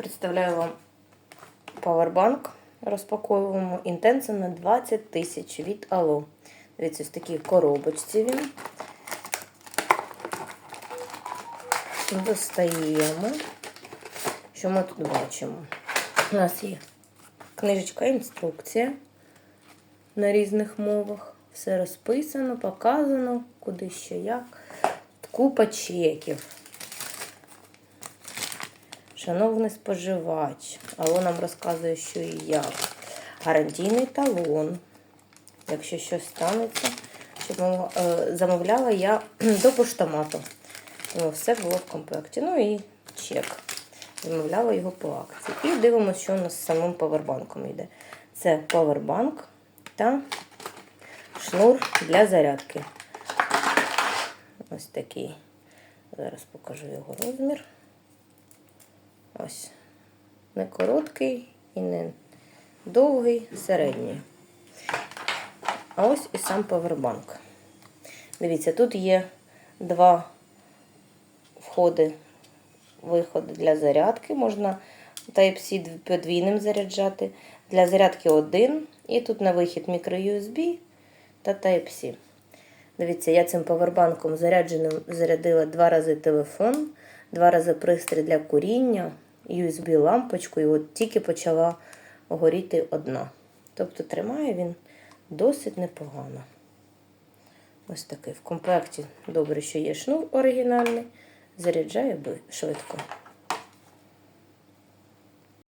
Представляю вам павербанк. Розпаковуємо інтенсив на 20 тисяч від Ало. Дивіться, ось такій коробочці він. Достаємо. Що ми тут бачимо? У нас є книжечка інструкція на різних мовах. Все розписано, показано, куди що як. Купа чеків. Шановний споживач, Алло нам розказує, що і як. Гарантійний талон. Якщо щось станеться, щоб е, замовляла я до поштомату. Тому все було в комплекті. Ну і чек. Замовляла його по акції. І дивимося, що у нас з самим павербанком йде. Це павербанк та шнур для зарядки. Ось такий. Зараз покажу його розмір. Ось. Не короткий і не довгий, середній. А ось і сам павербанк. Дивіться, тут є два входи, виходи для зарядки. Можна Type-C подвійним заряджати. Для зарядки один. І тут на вихід мікро-USB та Type-C. Дивіться, я цим павербанком зарядженим зарядила два рази телефон, два рази пристрій для куріння, USB-лампочку, і от тільки почала горіти одна. Тобто тримає він досить непогано. Ось такий. В комплекті добре, що є шнур оригінальний, заряджає швидко.